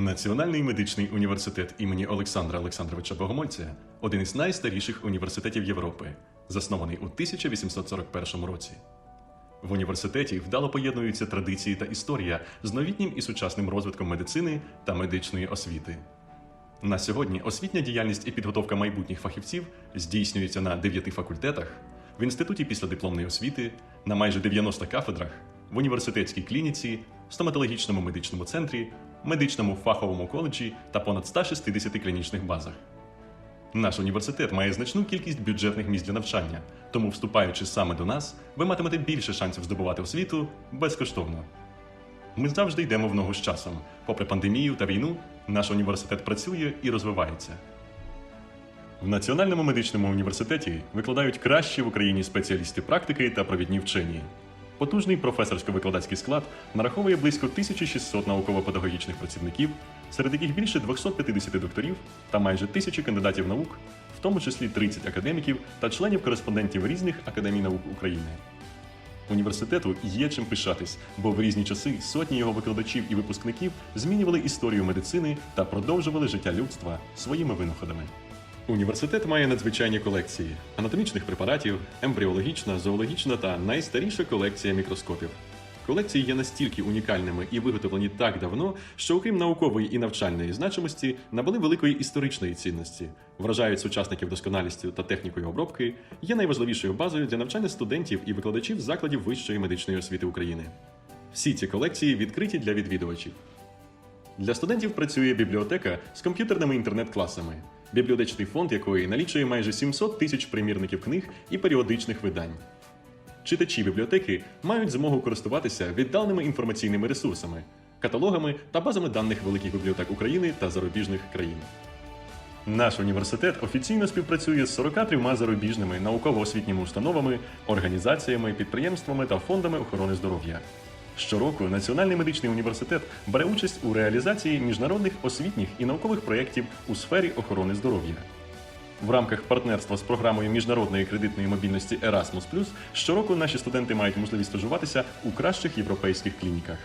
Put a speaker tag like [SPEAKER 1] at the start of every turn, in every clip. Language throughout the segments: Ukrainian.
[SPEAKER 1] Національний медичний університет імені Олександра Олександровича Богомольця один із найстаріших університетів Європи, заснований у 1841 році. В університеті вдало поєднуються традиції та історія з новітнім і сучасним розвитком медицини та медичної освіти. На сьогодні освітня діяльність і підготовка майбутніх фахівців здійснюється на дев'яти факультетах, в інституті післядипломної освіти, на майже 90 кафедрах, в університетській клініці, стоматологічному медичному центрі, медичному фаховому коледжі та понад 160 клінічних базах. Наш університет має значну кількість бюджетних місць для навчання, тому, вступаючи саме до нас, ви матимете більше шансів здобувати освіту безкоштовно. Ми завжди йдемо в ногу з часом. Попри пандемію та війну, наш університет працює і розвивається. В Національному медичному університеті викладають кращі в Україні спеціалісти практики та провідні вчені. Потужний професорсько-викладацький склад нараховує близько 1600 науково-педагогічних працівників, серед яких більше 250 докторів та майже тисячі кандидатів наук, в тому числі 30 академіків та членів-кореспондентів різних академій наук України. Університету є чим пишатись, бо в різні часи сотні його викладачів і випускників змінювали історію медицини та продовжували життя людства своїми винаходами. Університет має надзвичайні колекції анатомічних препаратів, ембріологічна, зоологічна та найстаріша колекція мікроскопів. Колекції є настільки унікальними і виготовлені так давно, що, окрім наукової і навчальної значимості, набули великої історичної цінності, вражають сучасників досконалістю та технікою обробки, є найважливішою базою для навчання студентів і викладачів закладів вищої медичної освіти України. Всі ці колекції відкриті для відвідувачів. Для студентів працює бібліотека з комп'ютерними інтернет-класами, бібліотечний фонд якої налічує майже 700 тисяч примірників книг і періодичних видань. Читачі бібліотеки мають змогу користуватися віддаленими інформаційними ресурсами, каталогами та базами даних великих бібліотек України та зарубіжних країн. Наш університет офіційно співпрацює з 43 зарубіжними науково-освітніми установами, організаціями, підприємствами та фондами охорони здоров'я. Щороку Національний медичний університет бере участь у реалізації міжнародних освітніх і наукових проєктів у сфері охорони здоров'я. В рамках партнерства з програмою міжнародної кредитної мобільності Erasmus+, щороку наші студенти мають можливість стажуватися у кращих європейських клініках.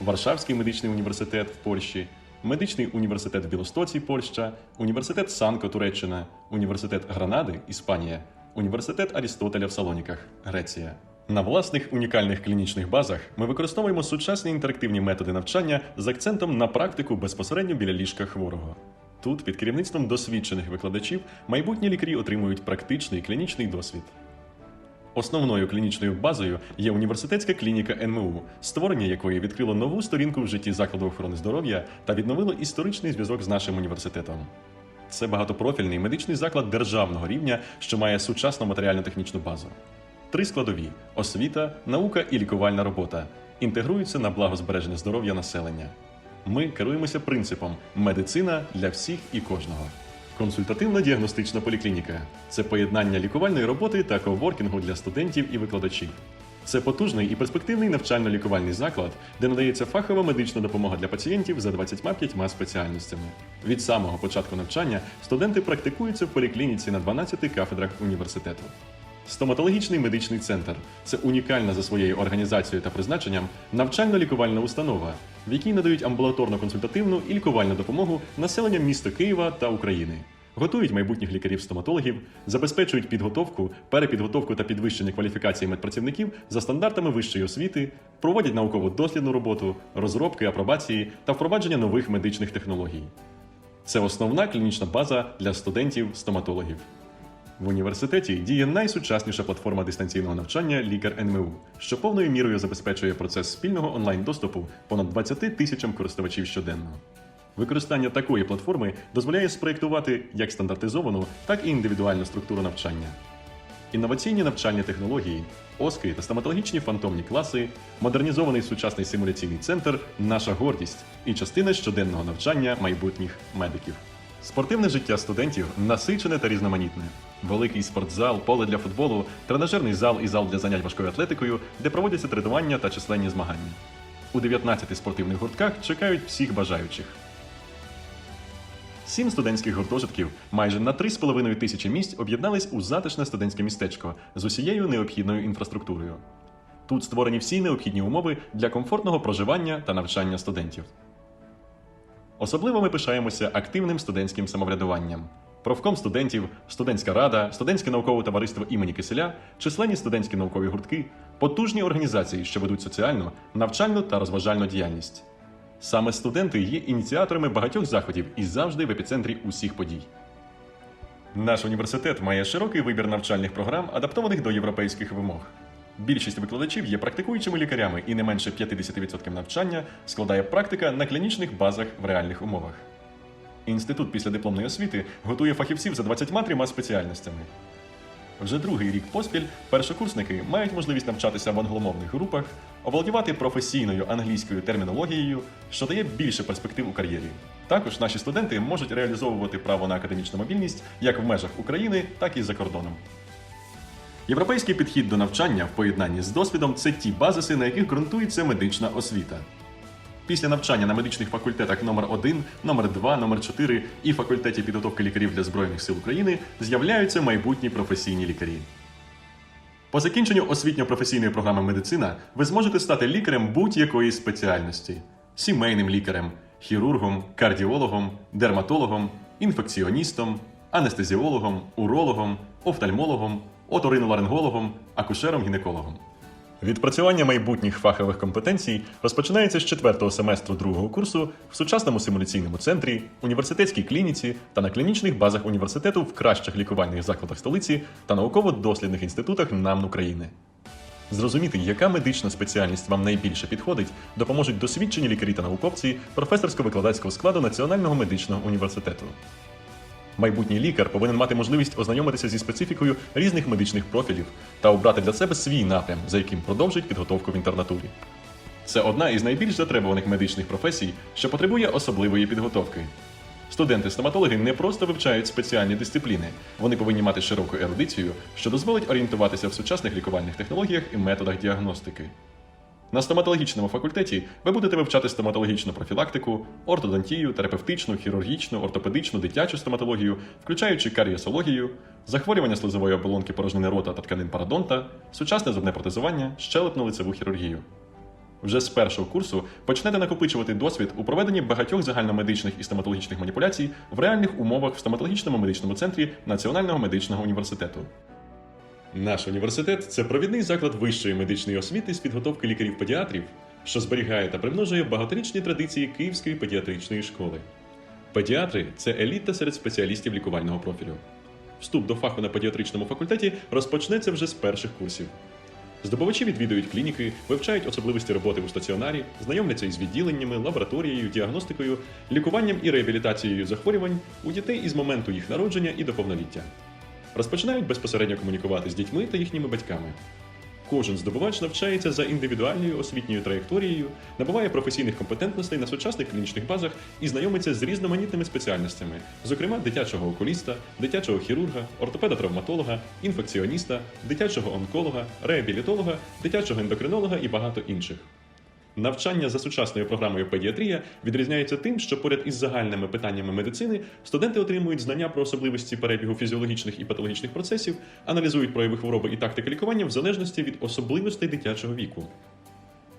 [SPEAKER 1] Варшавський медичний університет в Польщі, медичний університет в Білостоці, Польща, університет Санко, Туреччина, університет Гранади, Іспанія, університет Арістотеля в Салоніках, Греція. На власних унікальних клінічних базах ми використовуємо сучасні інтерактивні методи навчання з акцентом на практику безпосередньо біля ліжка хворого. Тут, під керівництвом досвідчених викладачів, майбутні лікарі отримують практичний клінічний досвід. Основною клінічною базою є університетська клініка НМУ, створення якої відкрило нову сторінку в житті закладу охорони здоров'я та відновило історичний зв'язок з нашим університетом. Це багатопрофільний медичний заклад державного рівня, що має сучасну матеріально-технічну базу. Три складові: освіта, наука і лікувальна робота інтегруються на благо збереження здоров'я населення. Ми керуємося принципом медицина для всіх і кожного. Консультативно-діагностична поліклініка це поєднання лікувальної роботи та коворкінгу для студентів і викладачів. Це потужний і перспективний навчально-лікувальний заклад, де надається фахова медична допомога для пацієнтів за 25 спеціальностями. Від самого початку навчання студенти практикуються в поліклініці на 12 кафедрах університету. Стоматологічний медичний центр це унікальна за своєю організацією та призначенням навчально-лікувальна установа, в якій надають амбулаторно-консультативну і лікувальну допомогу населенням міста Києва та України. Готують майбутніх лікарів-стоматологів, забезпечують підготовку, перепідготовку та підвищення кваліфікації медпрацівників за стандартами вищої освіти, проводять наукову дослідну роботу, розробки, апробації та впровадження нових медичних технологій. Це основна клінічна база для студентів-стоматологів. В університеті діє найсучасніша платформа дистанційного навчання Лікар НМУ, що повною мірою забезпечує процес спільного онлайн-доступу понад 20 тисячам користувачів щоденно. Використання такої платформи дозволяє спроєктувати як стандартизовану, так і індивідуальну структуру навчання. Інноваційні навчальні технології, оски та стоматологічні фантомні класи, модернізований сучасний симуляційний центр наша гордість і частина щоденного навчання майбутніх медиків. Спортивне життя студентів насичене та різноманітне. Великий спортзал, поле для футболу, тренажерний зал і зал для занять важкою атлетикою, де проводяться тренування та численні змагання. У 19 спортивних гуртках чекають всіх бажаючих. Сім студентських гуртожитків майже на 3,5 тисячі місць об'єднались у затишне студентське містечко з усією необхідною інфраструктурою. Тут створені всі необхідні умови для комфортного проживання та навчання студентів. Особливо ми пишаємося активним студентським самоврядуванням. Профком студентів, студентська рада, студентське наукове товариство імені Киселя, численні студентські наукові гуртки, потужні організації, що ведуть соціальну, навчальну та розважальну діяльність. Саме студенти є ініціаторами багатьох заходів і завжди в епіцентрі усіх подій. Наш університет має широкий вибір навчальних програм, адаптованих до європейських вимог. Більшість викладачів є практикуючими лікарями, і не менше 50% навчання складає практика на клінічних базах в реальних умовах. Інститут післядипломної освіти готує фахівців за 23 спеціальностями. Вже другий рік поспіль першокурсники мають можливість навчатися в англомовних групах, оволодівати професійною англійською термінологією, що дає більше перспектив у кар'єрі. Також наші студенти можуть реалізовувати право на академічну мобільність як в межах України, так і за кордоном. Європейський підхід до навчання в поєднанні з досвідом це ті базиси, на яких ґрунтується медична освіта. Після навчання на медичних факультетах номер 1 номер 2 номер 4 і факультеті підготовки лікарів для Збройних сил України з'являються майбутні професійні лікарі. По закінченню освітньо-професійної програми медицина ви зможете стати лікарем будь-якої спеціальності: сімейним лікарем, хірургом, кардіологом, дерматологом, інфекціоністом, анестезіологом, урологом, офтальмологом, оториноларингологом, акушером-гінекологом. Відпрацювання майбутніх фахових компетенцій розпочинається з четвертого семестру другого курсу в сучасному симуляційному центрі, університетській клініці та на клінічних базах університету в кращих лікувальних закладах столиці та науково-дослідних інститутах НАМН України. Зрозуміти, яка медична спеціальність вам найбільше підходить, допоможуть досвідчені лікарі та науковці професорсько-викладацького складу Національного медичного університету. Майбутній лікар повинен мати можливість ознайомитися зі специфікою різних медичних профілів та обрати для себе свій напрям, за яким продовжить підготовку в інтернатурі. Це одна із найбільш затребуваних медичних професій, що потребує особливої підготовки. Студенти-стоматологи не просто вивчають спеціальні дисципліни, вони повинні мати широку ерудицію, що дозволить орієнтуватися в сучасних лікувальних технологіях і методах діагностики. На стоматологічному факультеті ви будете вивчати стоматологічну профілактику, ортодонтію, терапевтичну, хірургічну, ортопедичну, дитячу стоматологію, включаючи карієсологію, захворювання слизової оболонки порожнини рота та тканин парадонта, сучасне зубне протезування, щелепно-лицеву хірургію. Вже з першого курсу почнете накопичувати досвід у проведенні багатьох загальномедичних і стоматологічних маніпуляцій в реальних умовах в стоматологічному медичному центрі Національного медичного університету. Наш університет це провідний заклад вищої медичної освіти з підготовки лікарів-педіатрів, що зберігає та примножує багаторічні традиції Київської педіатричної школи. Педіатри це еліта серед спеціалістів лікувального профілю. Вступ до фаху на педіатричному факультеті розпочнеться вже з перших курсів. Здобувачі відвідують клініки, вивчають особливості роботи у стаціонарі, знайомляться із відділеннями, лабораторією, діагностикою, лікуванням і реабілітацією захворювань у дітей із моменту їх народження і до повноліття. Розпочинають безпосередньо комунікувати з дітьми та їхніми батьками. Кожен здобувач навчається за індивідуальною освітньою траєкторією, набуває професійних компетентностей на сучасних клінічних базах і знайомиться з різноманітними спеціальностями, зокрема дитячого окуліста, дитячого хірурга, ортопеда-травматолога, інфекціоніста, дитячого онколога, реабілітолога, дитячого ендокринолога і багато інших. Навчання за сучасною програмою педіатрія відрізняється тим, що поряд із загальними питаннями медицини студенти отримують знання про особливості перебігу фізіологічних і патологічних процесів, аналізують прояви хвороби і тактики лікування в залежності від особливостей дитячого віку.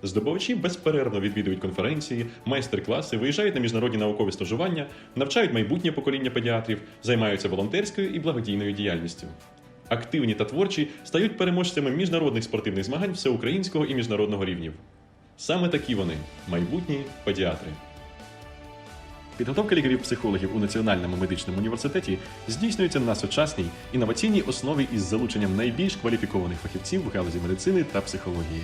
[SPEAKER 1] Здобувачі безперервно відвідують конференції, майстер-класи, виїжджають на міжнародні наукові стажування, навчають майбутнє покоління педіатрів, займаються волонтерською і благодійною діяльністю. Активні та творчі стають переможцями міжнародних спортивних змагань всеукраїнського і міжнародного рівнів. Саме такі вони майбутні педіатри. Підготовка лікарів-психологів у Національному медичному університеті здійснюється на сучасній інноваційній основі із залученням найбільш кваліфікованих фахівців в галузі медицини та психології.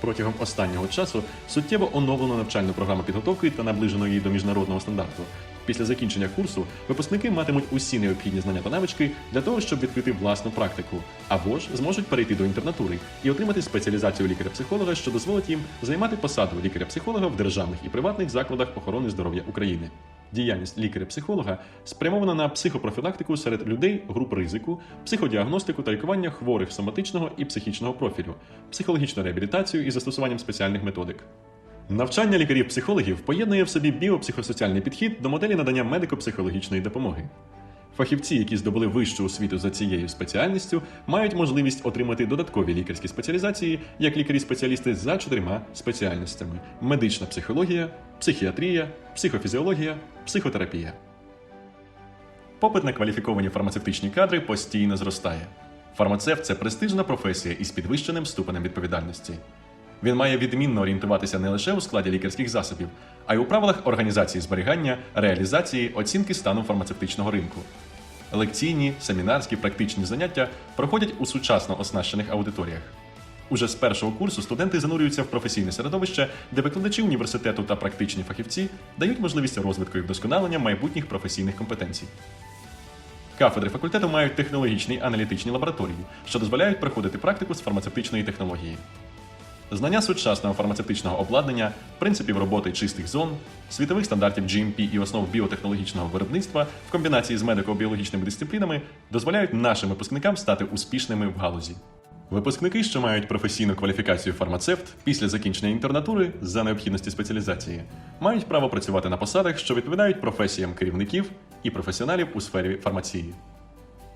[SPEAKER 1] Протягом останнього часу суттєво оновлено навчальну програму підготовки та наближено її до міжнародного стандарту. Після закінчення курсу випускники матимуть усі необхідні знання та навички для того, щоб відкрити власну практику, або ж зможуть перейти до інтернатури і отримати спеціалізацію лікаря-психолога, що дозволить їм займати посаду лікаря-психолога в державних і приватних закладах охорони здоров'я України. Діяльність лікаря-психолога спрямована на психопрофілактику серед людей груп ризику, психодіагностику та лікування хворих соматичного і психічного профілю, психологічну реабілітацію із застосуванням спеціальних методик. Навчання лікарів-психологів поєднує в собі біопсихосоціальний підхід до моделі надання медико-психологічної допомоги. Фахівці, які здобули вищу освіту за цією спеціальністю, мають можливість отримати додаткові лікарські спеціалізації як лікарі-спеціалісти за чотирма спеціальностями: медична психологія, психіатрія, психофізіологія, психотерапія. Попит на кваліфіковані фармацевтичні кадри постійно зростає. Фармацевт це престижна професія із підвищеним ступенем відповідальності. Він має відмінно орієнтуватися не лише у складі лікарських засобів, а й у правилах організації зберігання, реалізації, оцінки стану фармацевтичного ринку. Лекційні, семінарські, практичні заняття проходять у сучасно оснащених аудиторіях. Уже з першого курсу студенти занурюються в професійне середовище, де викладачі університету та практичні фахівці дають можливість розвитку і вдосконалення майбутніх професійних компетенцій. Кафедри факультету мають технологічні аналітичні лабораторії, що дозволяють проходити практику з фармацевтичної технології. Знання сучасного фармацевтичного обладнання, принципів роботи чистих зон, світових стандартів GMP і основ біотехнологічного виробництва в комбінації з медико-біологічними дисциплінами дозволяють нашим випускникам стати успішними в галузі. Випускники, що мають професійну кваліфікацію фармацевт після закінчення інтернатури за необхідності спеціалізації, мають право працювати на посадах, що відповідають професіям керівників і професіоналів у сфері фармації.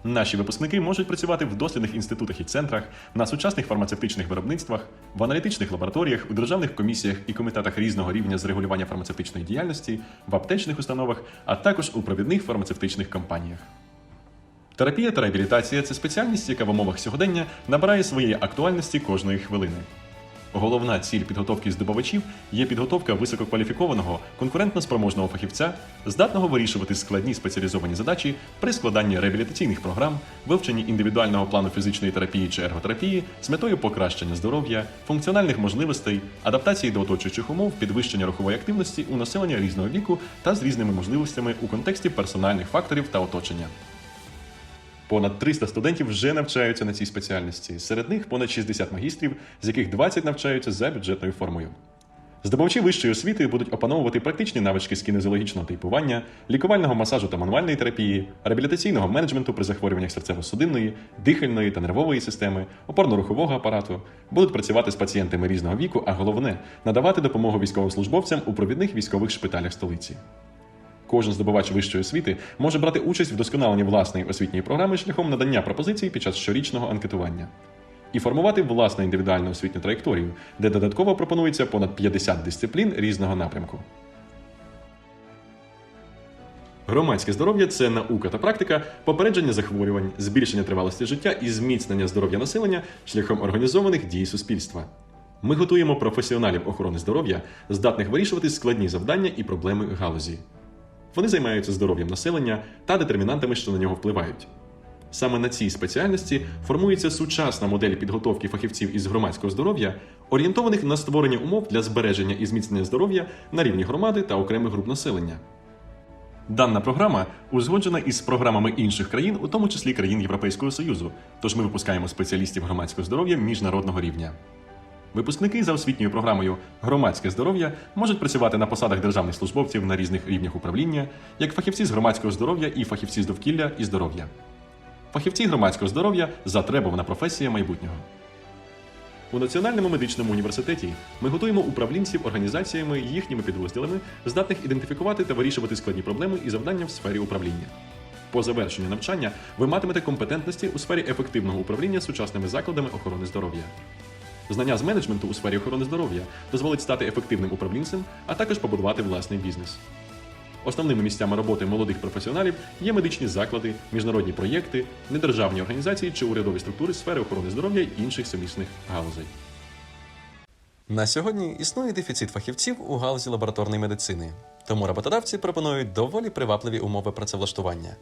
[SPEAKER 1] Наші випускники можуть працювати в дослідних інститутах і центрах, на сучасних фармацевтичних виробництвах, в аналітичних лабораторіях, у державних комісіях і комітетах різного рівня з регулювання фармацевтичної діяльності, в аптечних установах, а також у провідних фармацевтичних компаніях. Терапія та реабілітація це спеціальність, яка в умовах сьогодення набирає своєї актуальності кожної хвилини. Головна ціль підготовки здобувачів є підготовка висококваліфікованого, конкурентно-спроможного фахівця, здатного вирішувати складні спеціалізовані задачі при складанні реабілітаційних програм, вивченні індивідуального плану фізичної терапії чи ерготерапії з метою покращення здоров'я, функціональних можливостей, адаптації до оточуючих умов, підвищення рухової активності у населення різного віку та з різними можливостями у контексті персональних факторів та оточення. Понад 300 студентів вже навчаються на цій спеціальності. Серед них понад 60 магістрів, з яких 20 навчаються за бюджетною формою. Здобувачі вищої освіти будуть опановувати практичні навички з кінезіологічного типування, лікувального масажу та мануальної терапії, реабілітаційного менеджменту при захворюваннях серцево-судинної, дихальної та нервової системи, опорно-рухового апарату, будуть працювати з пацієнтами різного віку, а головне надавати допомогу військовослужбовцям у провідних військових шпиталях столиці. Кожен здобувач вищої освіти може брати участь в вдосконаленні власної освітньої програми шляхом надання пропозицій під час щорічного анкетування і формувати власну індивідуальну освітню траєкторію, де додатково пропонується понад 50 дисциплін різного напрямку. Громадське здоров'я це наука та практика, попередження захворювань, збільшення тривалості життя і зміцнення здоров'я населення шляхом організованих дій суспільства. Ми готуємо професіоналів охорони здоров'я, здатних вирішувати складні завдання і проблеми галузі. Вони займаються здоров'ям населення та детермінантами, що на нього впливають. Саме на цій спеціальності формується сучасна модель підготовки фахівців із громадського здоров'я, орієнтованих на створення умов для збереження і зміцнення здоров'я на рівні громади та окремих груп населення. Дана програма узгоджена із програмами інших країн, у тому числі країн Європейського Союзу. Тож ми випускаємо спеціалістів громадського здоров'я міжнародного рівня. Випускники за освітньою програмою Громадське здоров'я можуть працювати на посадах державних службовців на різних рівнях управління, як фахівці з громадського здоров'я і фахівці з довкілля і здоров'я. Фахівці громадського здоров'я затребувана професія майбутнього. У Національному медичному університеті ми готуємо управлінців організаціями їхніми підрозділами, здатних ідентифікувати та вирішувати складні проблеми і завдання в сфері управління. По завершенню навчання ви матимете компетентності у сфері ефективного управління сучасними закладами охорони здоров'я. Знання з менеджменту у сфері охорони здоров'я дозволить стати ефективним управлінцем, а також побудувати власний бізнес. Основними місцями роботи молодих професіоналів є медичні заклади, міжнародні проєкти, недержавні організації чи урядові структури сфери охорони здоров'я і інших сумісних галузей.
[SPEAKER 2] На сьогодні існує дефіцит фахівців у галузі лабораторної медицини, тому роботодавці пропонують доволі привабливі умови працевлаштування.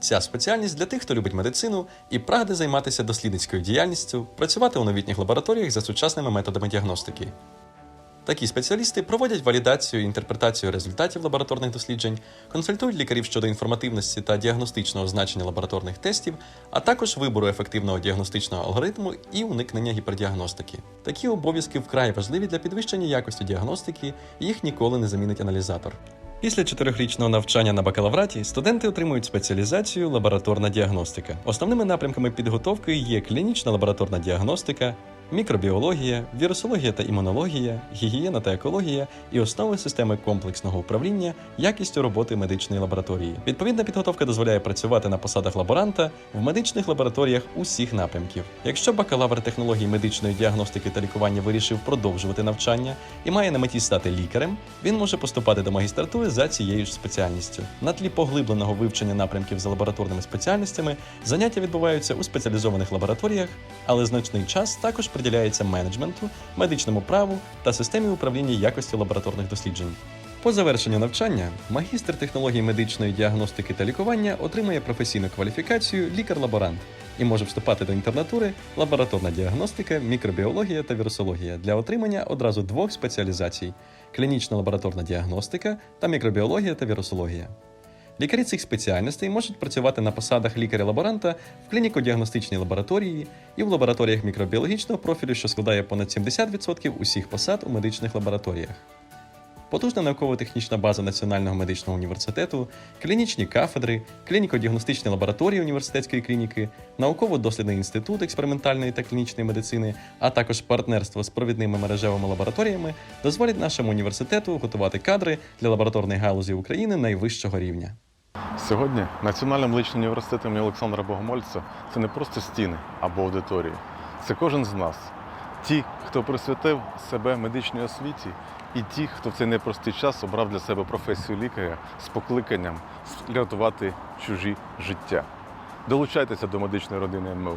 [SPEAKER 2] Ця спеціальність для тих, хто любить медицину і прагне займатися дослідницькою діяльністю, працювати у новітніх лабораторіях за сучасними методами діагностики. Такі спеціалісти проводять валідацію і інтерпретацію результатів лабораторних досліджень, консультують лікарів щодо інформативності та діагностичного значення лабораторних тестів, а також вибору ефективного діагностичного алгоритму і уникнення гіпердіагностики. Такі обов'язки вкрай важливі для підвищення якості діагностики, їх ніколи не замінить аналізатор. Після чотирьохрічного навчання на бакалавраті студенти отримують спеціалізацію лабораторна діагностика. Основними напрямками підготовки є клінічна лабораторна діагностика,
[SPEAKER 1] мікробіологія, вірусологія та імунологія, гігієна та екологія і основи системи комплексного управління якістю роботи медичної лабораторії. Відповідна підготовка дозволяє працювати на посадах лаборанта в медичних лабораторіях усіх напрямків. Якщо бакалавр технологій медичної діагностики та лікування вирішив продовжувати навчання і має на меті стати лікарем, він може поступати до магістратури за цією ж спеціальністю. На тлі поглибленого вивчення напрямків за лабораторними спеціальностями заняття відбуваються у спеціалізованих лабораторіях, але значний час також приділяється менеджменту, медичному праву та системі управління якості лабораторних досліджень. По завершенню навчання магістр технологій медичної діагностики та лікування отримує професійну кваліфікацію лікар-лаборант і може вступати до інтернатури лабораторна діагностика, мікробіологія та вірусологія для отримання одразу двох спеціалізацій: клінічна лабораторна діагностика та мікробіологія та вірусологія. Лікарі цих спеціальностей можуть працювати на посадах лікаря-лаборанта в клініко-діагностичній лабораторії і в лабораторіях мікробіологічного профілю, що складає понад 70% усіх посад у медичних лабораторіях. Потужна науково-технічна база Національного медичного університету, клінічні кафедри, клініко-діагностичні лабораторії університетської клініки, науково-дослідний інститут експериментальної та клінічної медицини, а також партнерство з провідними мережевими лабораторіями дозволять нашому університету готувати кадри для лабораторної галузі України найвищого рівня.
[SPEAKER 3] Сьогодні Національний медичний університет імені Олександра Богомольця це не просто стіни або аудиторії. Це кожен з нас. Ті, хто присвятив себе медичній освіті, і ті, хто в цей непростий час обрав для себе професію лікаря з покликанням рятувати чужі життя. Долучайтеся до медичної родини ММУ.